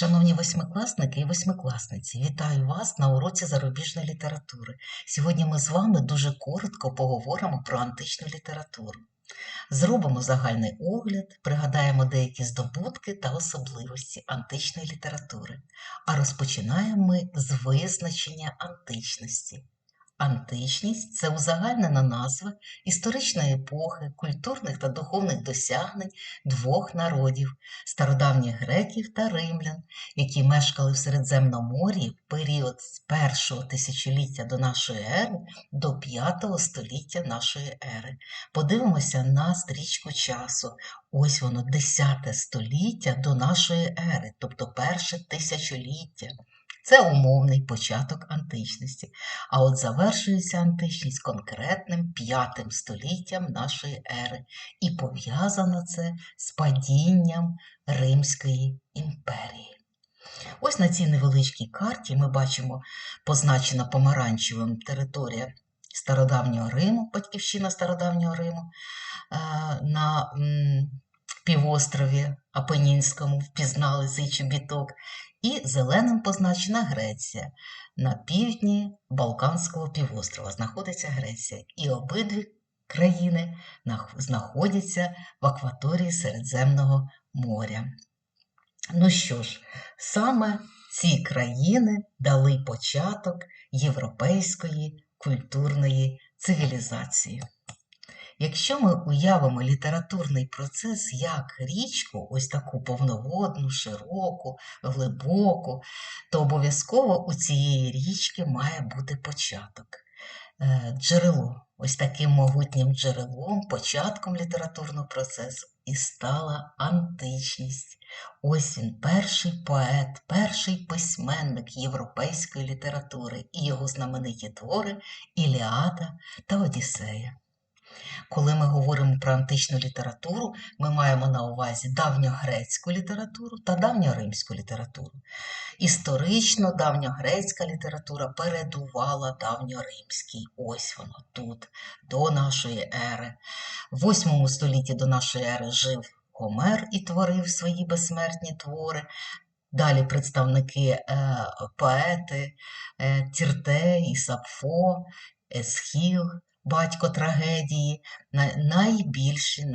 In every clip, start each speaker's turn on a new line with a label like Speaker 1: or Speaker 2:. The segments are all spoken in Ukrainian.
Speaker 1: Шановні восьмикласники і восьмикласниці, вітаю вас на уроці зарубіжної літератури. Сьогодні ми з вами дуже коротко поговоримо про античну літературу. Зробимо загальний огляд, пригадаємо деякі здобутки та особливості античної літератури. А розпочинаємо ми з визначення античності. Античність це узагальнена назва історичної епохи, культурних та духовних досягнень двох народів стародавніх греків та римлян, які мешкали в Середземномор'ї в період з першого тисячоліття до нашої ери до п'ятого століття нашої ери. Подивимося на стрічку часу. Ось воно, 10 століття до нашої ери, тобто перше тисячоліття. Це умовний початок античності. А от завершується античність конкретним п'ятим століттям нашої ери. І пов'язано це з падінням Римської імперії. Ось на цій невеличкій карті ми бачимо позначена помаранчевим територія стародавнього Риму, батьківщина стародавнього Риму е, на півострові Апенінському впізнали цей чобіток, і зеленим позначена Греція. На півдні Балканського півострова знаходиться Греція. І обидві країни знаходяться в акваторії Середземного моря. Ну що ж, саме ці країни дали початок європейської культурної цивілізації. Якщо ми уявимо літературний процес як річку, ось таку повноводну, широку, глибоку, то обов'язково у цієї річки має бути початок. Е, Джерело, ось таким могутнім джерелом, початком літературного процесу і стала античність. Ось він, перший поет, перший письменник європейської літератури і його знамениті твори Іліада та Одіссея. Коли ми говоримо про античну літературу, ми маємо на увазі давньогрецьку літературу та давньоримську літературу. Історично давньогрецька література передувала давньоримській. Ось воно тут, до нашої ери. В 8 столітті до нашої ери жив Гомер і творив свої безсмертні твори. Далі представники е, поети е, Тіртей, Сапфо, Есхіл, батько трагедії, найбільші,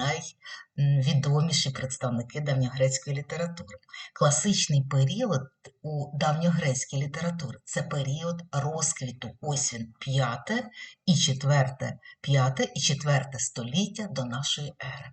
Speaker 1: найвідоміші представники давньогрецької літератури. Класичний період у давньогрецькій літературі це період розквіту. Ось він п'яте і четверте, п'яте і четверте століття до нашої ери.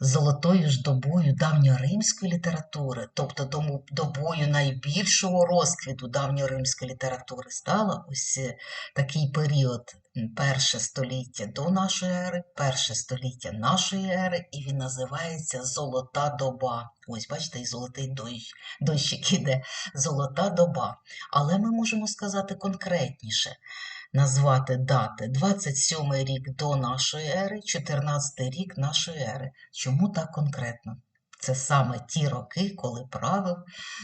Speaker 1: Золотою ж добою давньоримської літератури, тобто тому добою найбільшого розквіту давньоримської літератури, стала ось е, такий період перше століття до нашої ери, перше століття нашої ери, і він називається Золота доба. Ось, бачите, і золотий дощ, дощик іде, золота доба. Але ми можемо сказати конкретніше назвати дати 27 рік до нашої ери, 14 рік нашої ери. Чому так конкретно? Це саме ті роки, коли правив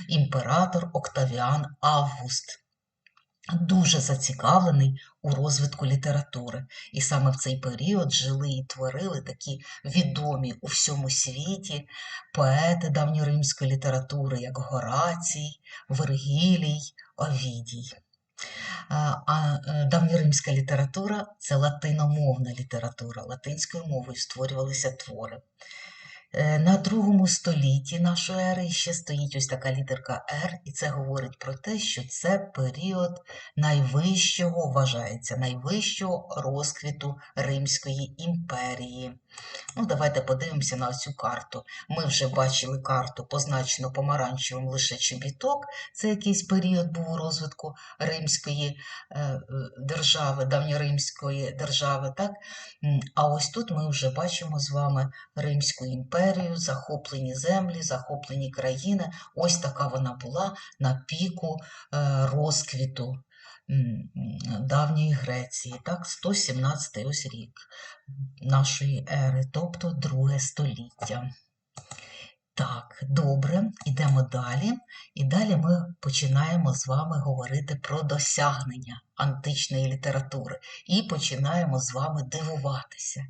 Speaker 1: імператор Октавіан Август. Дуже зацікавлений у розвитку літератури. І саме в цей період жили і творили такі відомі у всьому світі поети давньоримської літератури, як Горацій, Вергілій, Овідій. А е, давньоримська література це латиномовна література, латинською мовою створювалися твори. Е, На другому столітті нашої ери ще стоїть ось така літерка Р, і це говорить про те, що це період найвищого, вважається, найвищого розквіту Римської імперії. Ну, давайте подивимося на цю карту. Ми вже бачили карту, позначену помаранчевим лише чобіток. Це якийсь період був у розвитку Римської е, держави, давньоримської держави. Так? А ось тут ми вже бачимо з вами Римську імперію, захоплені землі, захоплені країни. Ось така вона була на піку е, розквіту давньої Греції. Так, 117 ось рік нашої ери, тобто друге століття. Так, добре, йдемо далі. І далі ми починаємо з вами говорити про досягнення античної літератури і починаємо з вами дивуватися.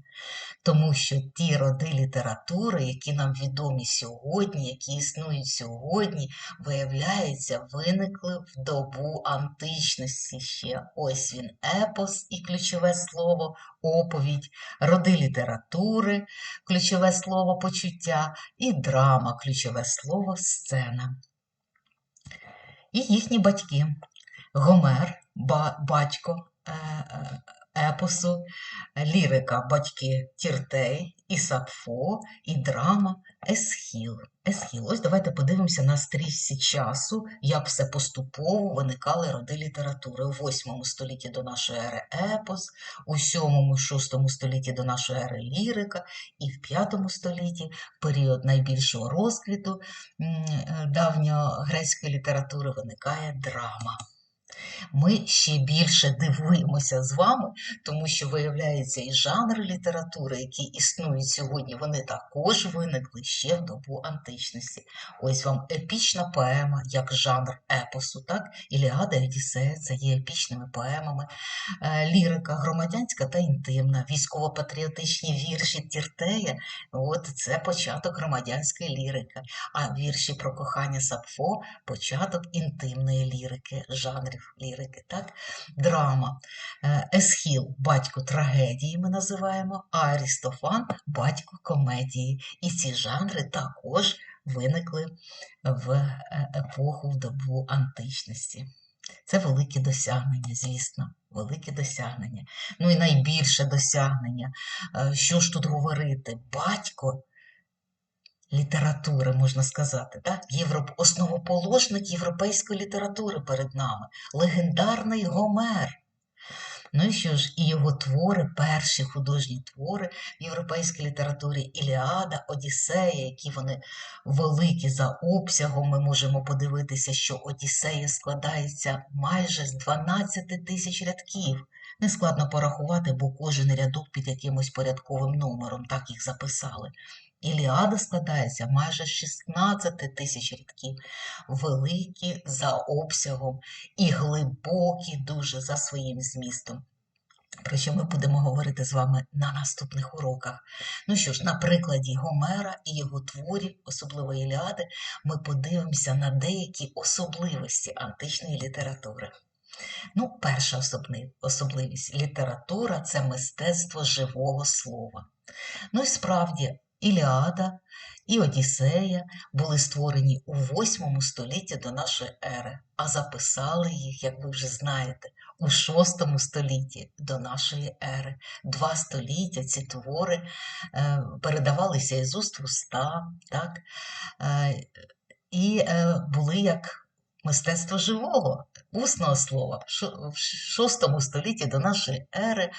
Speaker 1: Тому що ті роди літератури, які нам відомі сьогодні, які існують сьогодні, виявляється, виникли в добу античності ще. Ось він епос і ключове слово оповідь, роди літератури, ключове слово почуття, і драма, ключове слово сцена. І їхні батьки Гомер, батько е, е, епосу, лірика батьки Тіртей, і Сапфо, і драма Есхіл. Есхіл. Ось давайте подивимося на стрічці часу, як все поступово виникали роди літератури. У 8 столітті до нашої ери епос, у 7-6 столітті до нашої ери лірика, і в 5 столітті, період найбільшого розквіту е, давньогрецької літератури, виникає драма. Ми ще більше дивуємося з вами, тому що виявляється і жанри літератури, які існують сьогодні, вони також виникли ще в добу античності. Ось вам епічна поема, як жанр епосу, так? Іліада і Одіссея це є епічними поемами, Е, лірика громадянська та інтимна, військово-патріотичні вірші Тіртея, от це початок громадянської лірики, а вірші про кохання Сапфо початок інтимної лірики, жанрів лірики. Так? Драма. Е, Есхіл батько трагедії ми називаємо, а Арістофан батько комедії. І ці жанри також виникли в е, епоху в добу античності. Це великі досягнення, звісно, великі досягнення. Ну і найбільше досягнення. Е, Що ж тут говорити? Батько літератури, можна сказати, так? Європ... основоположник європейської літератури перед нами, легендарний Гомер. Ну і що ж, і його твори, перші художні твори в європейській літературі Іліада, Одіссея, які вони великі за обсягом. Ми можемо подивитися, що Одіссея складається майже з 12 тисяч рядків. Нескладно порахувати, бо кожен рядок під якимось порядковим номером, так їх записали. Іліада складається майже з 16 тисяч рядків, великі за обсягом і глибокі дуже за своїм змістом. Про що ми будемо говорити з вами на наступних уроках. Ну що ж, на прикладі Гомера і його творів, особливо Іліади, ми подивимося на деякі особливості античної літератури. Ну, перша особливість література це мистецтво живого слова. Ну і справді, Іліада і Одіссея були створені у 8 столітті до нашої ери, а записали їх, як ви вже знаєте, у 6 столітті до нашої ери. Два століття ці твори е, передавалися із уст в уста, так? Е, і е, були як мистецтво живого, усного слова. В 6 столітті до нашої ери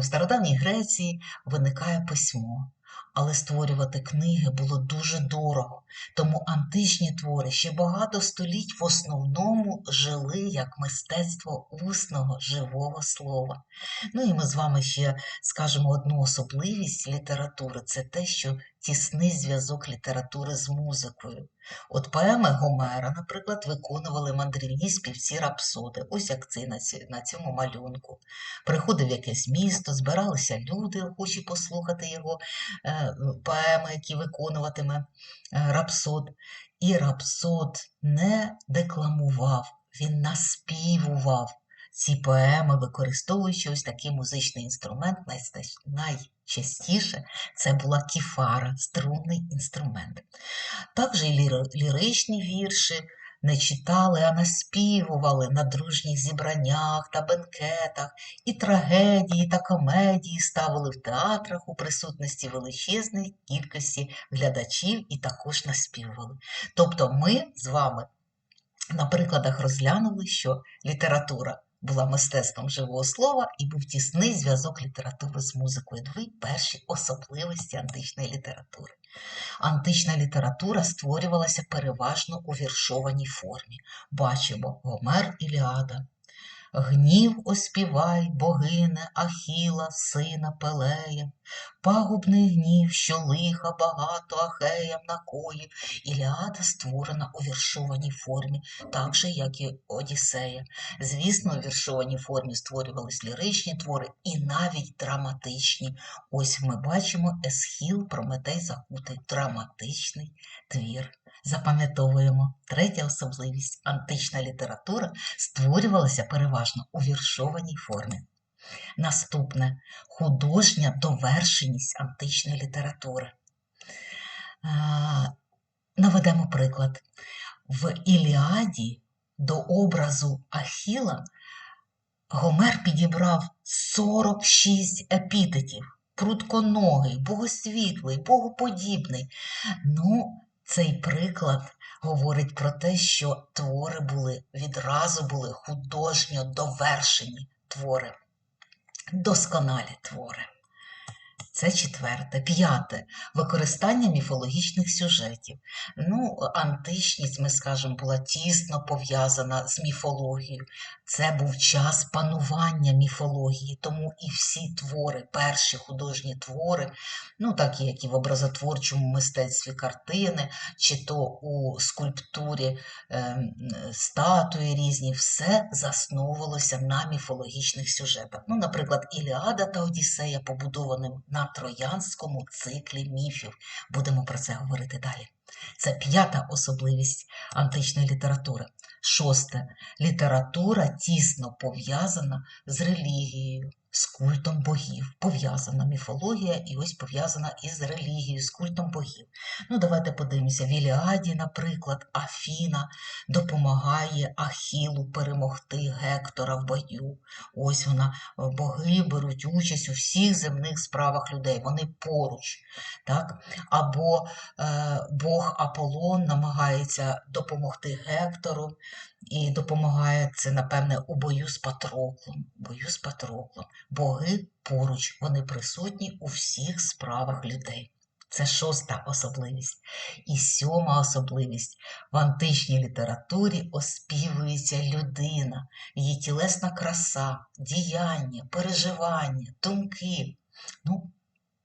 Speaker 1: в стародавній Греції виникає письмо. Але створювати книги було дуже дорого, тому античні твори ще багато століть в основному жили як мистецтво усного живого слова. Ну і ми з вами ще скажемо одну особливість літератури це те, що тісний зв'язок літератури з музикою. От поеми Гомера, наприклад, виконували мандрівні співці рапсоди, ось як це на, цьому малюнку. Приходив якесь місто, збиралися люди, охочі послухати його е, поеми, які виконуватиме е, рапсод. І рапсод не декламував, він наспівував ці поеми, використовуючи ось такий музичний інструмент, найчастіше це була кіфара, струнний інструмент. Також і ліричні вірші не читали, а наспівували на дружніх зібраннях та бенкетах, і трагедії та комедії ставили в театрах у присутності величезної кількості глядачів і також наспівували. Тобто ми з вами на прикладах розглянули, що література була мистецтвом живого слова і був тісний зв'язок літератури з музикою. Дві перші особливості античної літератури. Антична література створювалася переважно у віршованій формі. Бачимо Гомер Іліада, Гнів оспівай, богине Ахіла, сина Пелея, пагубний гнів, що лиха багато ахеям накоїв, Іліада створена у віршованій формі, так же, як і Одіссея. Звісно, у віршованій формі створювались ліричні твори і навіть драматичні. Ось ми бачимо Есхіл, Прометей Закутий, драматичний твір. Запам'ятовуємо третя особливість антична література створювалася переважно у віршованій формі. Наступне художня довершеність античної літератури. Наведемо приклад. В Іліаді до образу Ахіла Гомер підібрав 46 епітетів. Прутконогий, богосвітлий, богоподібний. Ну, цей приклад говорить про те, що твори були відразу були художньо довершені твори, досконалі твори. Це четверте. П'яте використання міфологічних сюжетів. Ну, античність, ми скажемо, була тісно пов'язана з міфологією. Це був час панування міфології, тому і всі твори, перші художні твори, ну так як і в образотворчому мистецтві картини, чи то у скульптурі е, статуї різні, все засновувалося на міфологічних сюжетах. Ну, наприклад, Іліада та Одіссея побудованим на троянському циклі міфів. Будемо про це говорити далі. Це п'ята особливість античної літератури. Шосте. Література тісно пов'язана з релігією, з культом богів. Пов'язана міфологія і ось пов'язана із релігією, з культом богів. Ну, давайте подивимося. В Іліаді, наприклад, Афіна допомагає Ахілу перемогти Гектора в бою. Ось вона, боги беруть участь у всіх земних справах людей. Вони поруч. так? Або е, Бог Аполлон намагається допомогти Гектору і допомагає це, напевне, у бою з Патроклом. Бою з Патроклом. Боги поруч, вони присутні у всіх справах людей. Це шоста особливість. І сьома особливість в античній літературі оспівується людина, її тілесна краса, діяння, переживання, думки. Ну,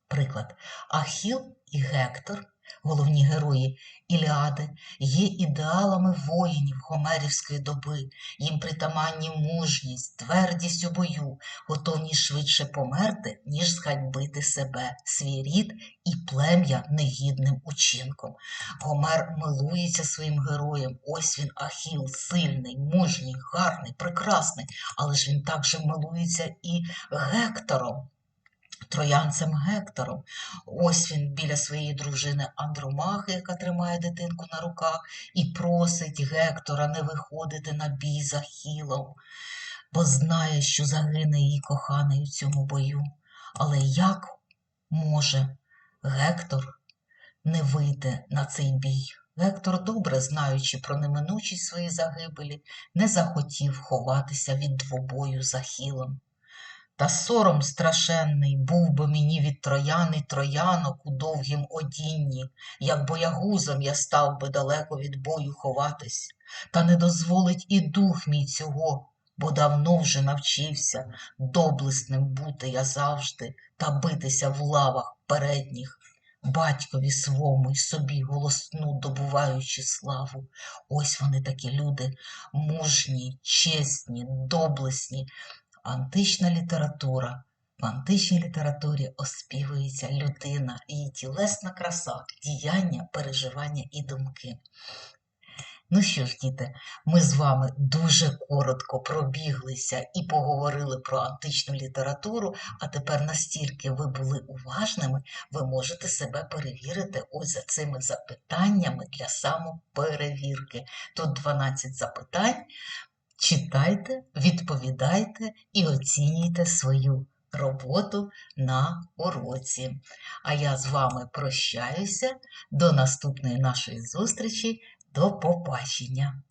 Speaker 1: Приклад, Ахіл і Гектор головні герої Іліади, є ідеалами воїнів Гомерівської доби, їм притаманні мужність, твердість у бою, готовність швидше померти, ніж зганьбити себе, свій рід і плем'я негідним учинком. Гомер милується своїм героєм. Ось він Ахіл, сильний, мужній, гарний, прекрасний, але ж він також милується і Гектором троянцем Гектором. Ось він біля своєї дружини Андромахи, яка тримає дитинку на руках, і просить Гектора не виходити на бій за Хілом, бо знає, що загине її коханий у цьому бою. Але як може Гектор не вийде на цей бій? Гектор, добре знаючи про неминучість своєї загибелі, не захотів ховатися від двобою за Хілом. Та сором страшенний був би мені від троян і троянок у довгім одінні, як боягузом я став би далеко від бою ховатись, та не дозволить і дух мій цього, бо давно вже навчився доблесним бути я завжди та битися в лавах передніх, батькові свому й собі голосну добуваючи славу. Ось вони такі люди, мужні, чесні, доблесні. Антична література. В античній літературі оспівується людина, її тілесна краса, діяння, переживання і думки. Ну що ж, діти, ми з вами дуже коротко пробіглися і поговорили про античну літературу, а тепер настільки ви були уважними, ви можете себе перевірити ось за цими запитаннями для самоперевірки. Тут 12 запитань. Читайте, відповідайте і оцінюйте свою роботу на уроці. А я з вами прощаюся до наступної нашої зустрічі. До побачення!